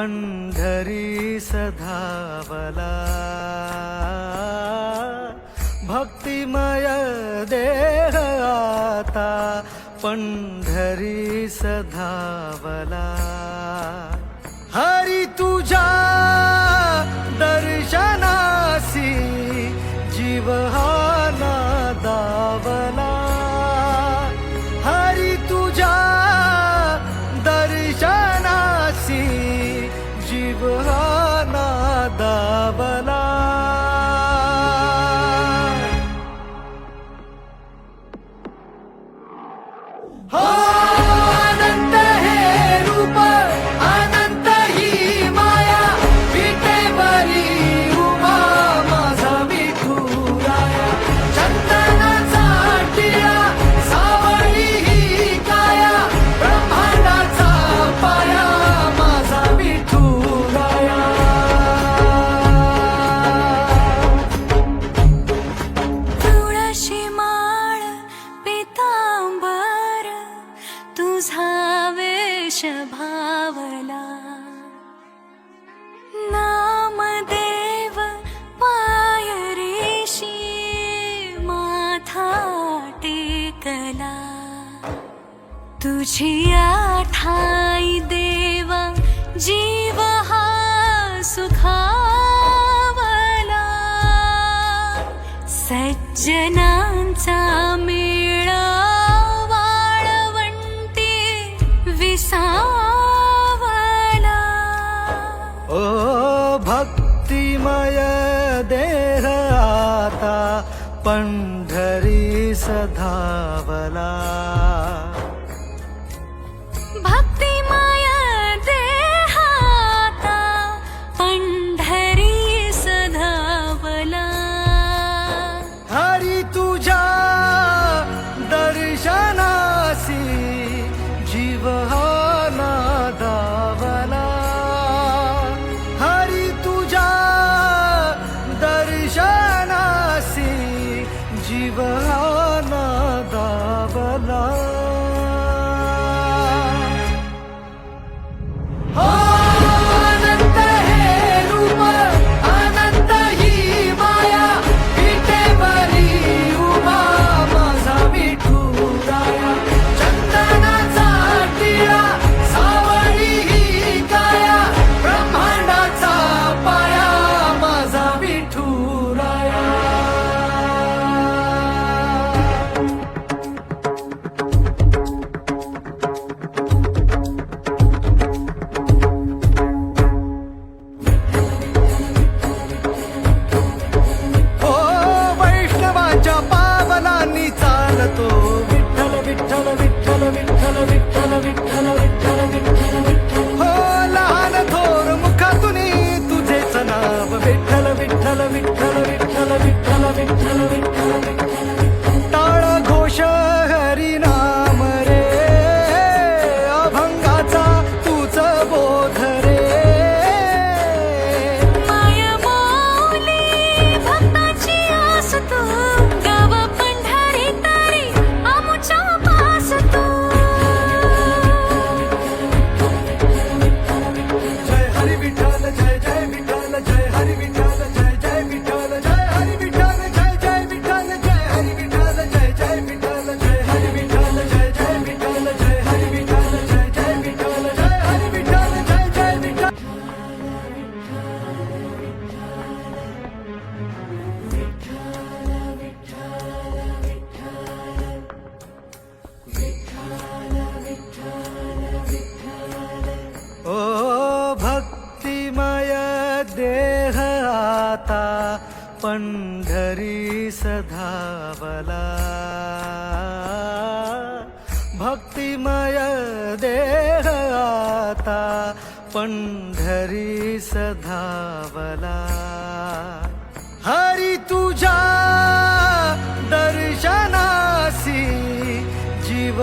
पंढरी सधावला भक्तिमय देह आता पंढरी सधावला بهانا داولا तुझी आठाई देवा जीव हा सुखावला. सज्जनांचा मेळा वाळवंटी विसावला. ओ भक्तिमय देह आता Pandhari सधावला see love it, love it. आता पंढरी सधावला भक्तिमय देह आता पंढरी सधावला हरि तुझ्या दर्शनासी जीव